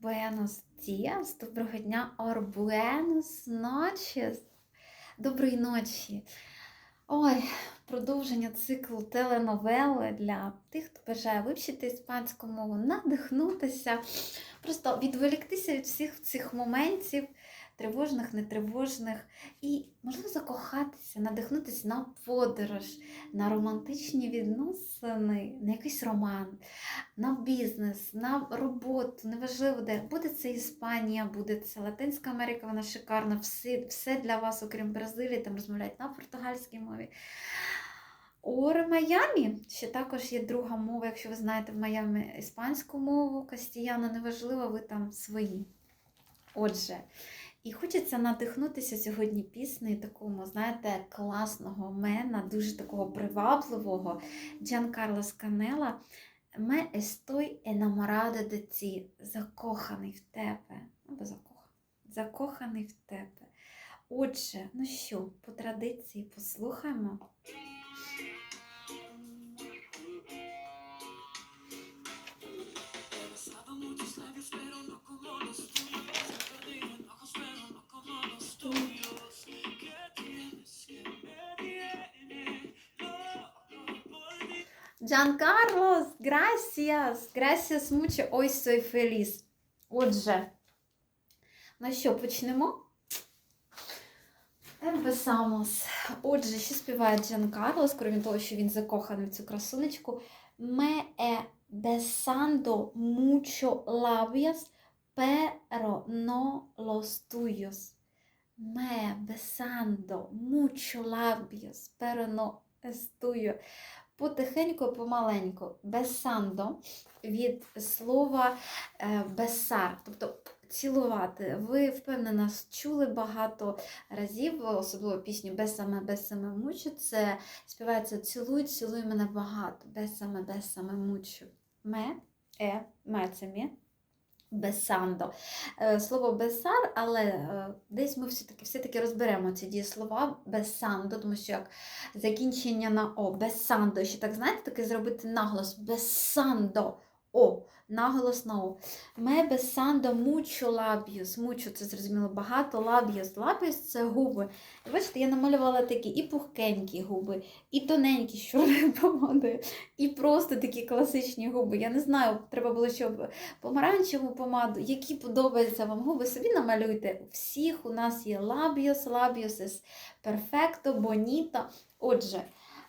Buenos días, доброго дня, or noches, доброї ночі. Ой, продовження циклу теленовели для тих, хто бажає вивчити іспанську мову, надихнутися, просто відволіктися від всіх цих моментів, тривожних, нетривожних, і, можливо, закохатися, надихнутися на подорож, на романтичні відносини, на якийсь роман на бізнес, на роботу, неважливо де. Буде це Іспанія, буде це Латинська Америка, вона шикарна, все, все для вас, окрім Бразилії, там розмовляють на португальській мові. У Майамі ще також є друга мова, якщо ви знаєте в Майамі іспанську мову, кастіяна, неважливо, ви там свої. Отже, і хочеться надихнутися сьогодні піснею такому, знаєте, класного мена, дуже такого привабливого Джан Карлос Канела. Ме естой enamorada de ti, закоханий в тебе. Або закоханий. Закоханий в тебе. Отже, ну що, по традиції послухаємо. Джан Карлос, gracias! Gracias mucho, ой soy feliz. Отже, ну що, почнемо? Empezamos. Отже, що співає Джан Карлос, крім того, що він закоханий в цю красунечку. Me he besando mucho labios, pero no los tuyos. Me besando mucho labios, pero no es tuyo. Потихеньку, помаленьку. Бесандо від слова е, бесар, тобто цілувати. Ви, впевнено, нас чули багато разів, особливо пісню Бесаме, Бесаме мучу. Це співається Цілуй, цілуй мене багато. Бесаме, Бесаме мучу. Ме, е, ме це мє. Бесандо. Е, Слово бесар, але е, десь ми все-таки все-таки розберемо ці дієслова бесандо, тому що як закінчення на О, бесандо. Ще так, знаєте, таке зробити наголос бесандо. О, наголос на О. Ме бесандо мучо лабіус. Мучо це зрозуміло багато. Лабіус. Лабіус це губи. Бачите, я намалювала такі і пухкенькі губи, і тоненькі з чорною помадою, і просто такі класичні губи. Я не знаю, треба було, щоб помаранчеву помаду, які подобаються вам губи, собі намалюйте. У всіх у нас є лабіус із перфекто, боніто. Отже,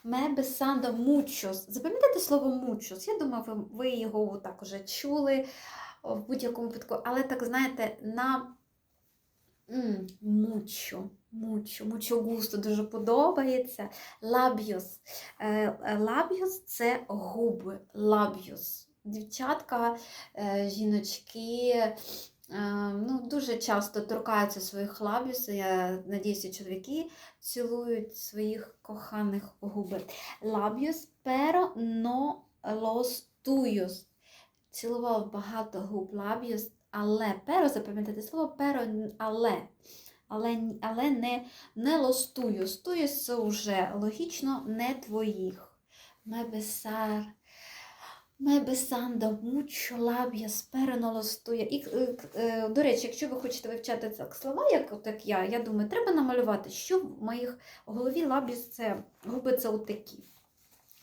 ме бесандо мучос. Запам'ятайте слово мучос. Я думаю, ви, його так уже чули в будь-якому випадку, але так знаєте, на м, мучо. Мучо, мучо густо дуже подобається. Лабіус. Е, е, це губи. Лабіус. Дівчатка, е, жіночки. Е, Ну, дуже часто торкаються своїх лабіусів. Я надіюся, чоловіки цілують своїх коханих губи. Лабіус pero no los tuyos. Цілував багато губ лабіус, але перо, запам'ятайте слово перо, але. Але, але не, не лостую. Стую це вже логічно не твоїх. Ме бесар, ме бесандо, мучо лаб'я, сперено лостує. І, е, е, до речі, якщо ви хочете вивчати так слова, як, от як я, я думаю, треба намалювати, що в моїх голові лабіс це губи це отакі.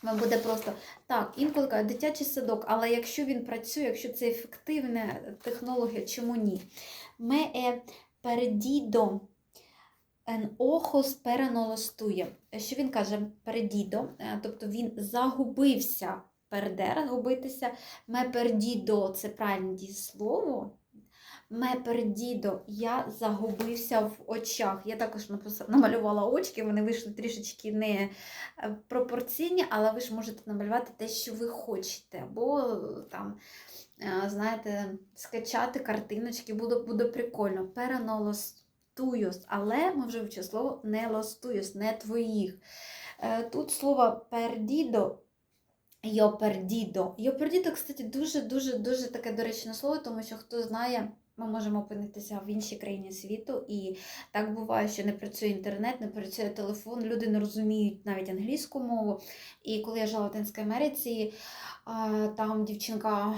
Вам буде просто так, інколи кажуть, дитячий садок, але якщо він працює, якщо це ефективна технологія, чому ні? Ме е передідо en ojos перенолостує. Що він каже? Передідо, е, тобто він загубився. Пердер, губитися. Ме пердідо це правильне дієслово. Ме пердідо, я загубився в очах. Я також намалювала очки, вони вийшли трішечки не е, пропорційні, але ви ж можете намалювати те, що ви хочете. Або там, е, знаєте, скачати картиночки, буде, буде прикольно. Перенолостуюс, але ми вже вчили слово не лостуюс, не твоїх. Е, Тут слово пердідо. Йо пердідо. Йо пердідо, кстати, дуже-дуже дуже таке доречне слово, тому що хто знає, Ми можемо опинитися в іншій країні світу, і так буває, що не працює інтернет, не працює телефон, люди не розуміють навіть англійську мову. І коли я жила в Латинській Америці, там дівчинка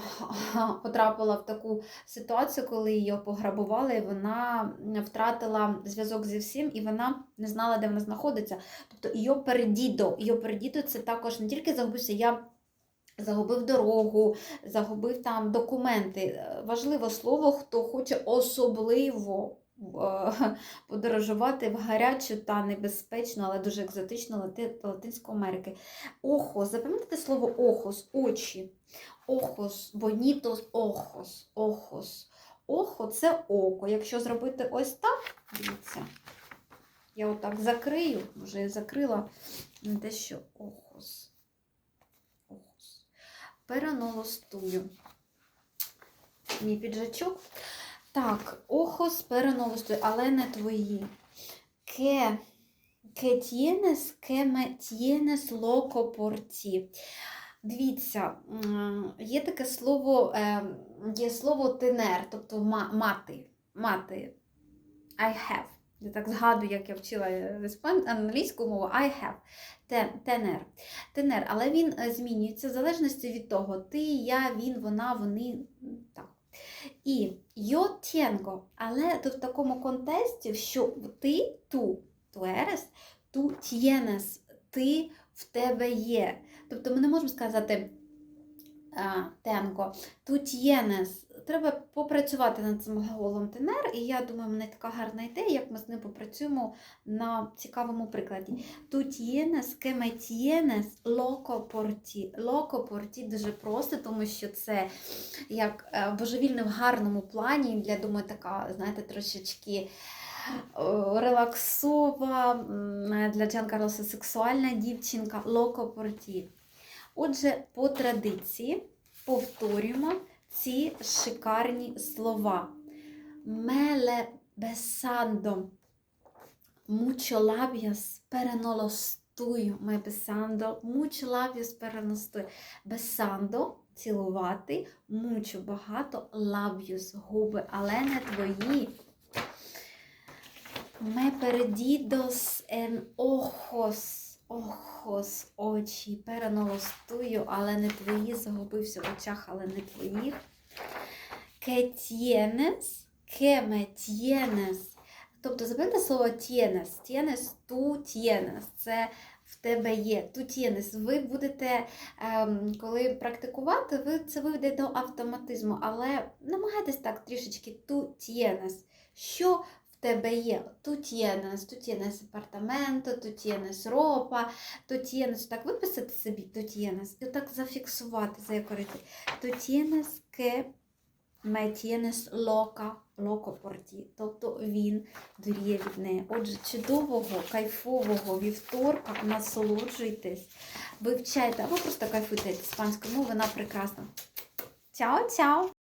потрапила в таку ситуацію, коли її пограбували, і вона втратила зв'язок зі всім, і вона не знала, де вона знаходиться. Тобто її передідо це також не тільки загубився, я загубив дорогу, загубив там документи. Е, Важливе слово, хто хоче особливо е, подорожувати в гарячу та небезпечну, але дуже екзотичну Лати- Латинську Америки. Охос, запам'ятайте слово охос, очі. Охос, бонітос, охос, охос. Охо це око. Якщо зробити ось так, дивіться, я отак закрию, вже закрила не те, що. Охос. Переnoloстую. Мій піджачок. Так, охос переnoloстую, але не твої. Ке. Tienes, que me tienes loco por. Дивіться, є таке слово, е, є слово тенер, тобто мати. Мати. I have. Я так згадую, як я вчила англійську мову. I have. Тенер. Тенер. Але він е, змінюється в залежності від того, ти, я, він, вона, вони. Так. І yo tengo, але то в такому контексті, що ти, ту, eres, tu tienes, ти в тебе є. Тобто ми не можемо сказати тенко, tu tienes. Треба попрацювати над цим глаголом тенер, і я думаю, мене така гарна ідея, як ми з ним попрацюємо на цікавому прикладі. Por ti. Loco por ti дуже просто, тому що це як е, божевільне в гарному плані. Я думаю, така, знаєте, трошечки релаксова для Джан Карлоса сексуальна дівчинка Локо Порті. Отже, по традиції повторюємо ці шикарні слова. Меле бесандо. Mucho. Ме бесандо. Mucho labios переностую. Бесандо цілувати, мучу багато, labios губи, але не твої. Ме передідос ен охос. Охос, очі, переnoloстую, але не твої, загубився в очах, але не твоїх. Que tienes, que. Тобто, запам'ятайте слово tienes. Tienes, tu tienes. Це в тебе є. Tu tienes. Ви будете, ем, коли практикувати, ви це виведе до автоматизму, але намагайтесь так трішечки tu tienes. Що тебе є? Tu tienes, tu tienes апартаменто, tu tienes ропа, tu tienes. Так виписати собі tu tienes і так зафіксувати. Tu tienes que me tienes loca, loco por. Тобто він дуріє від неї. Отже, чудового, кайфового вівторка, насолоджуйтесь, вивчайте, або просто кайфуйте іспанською мовою, вона прекрасна. Чао-чао!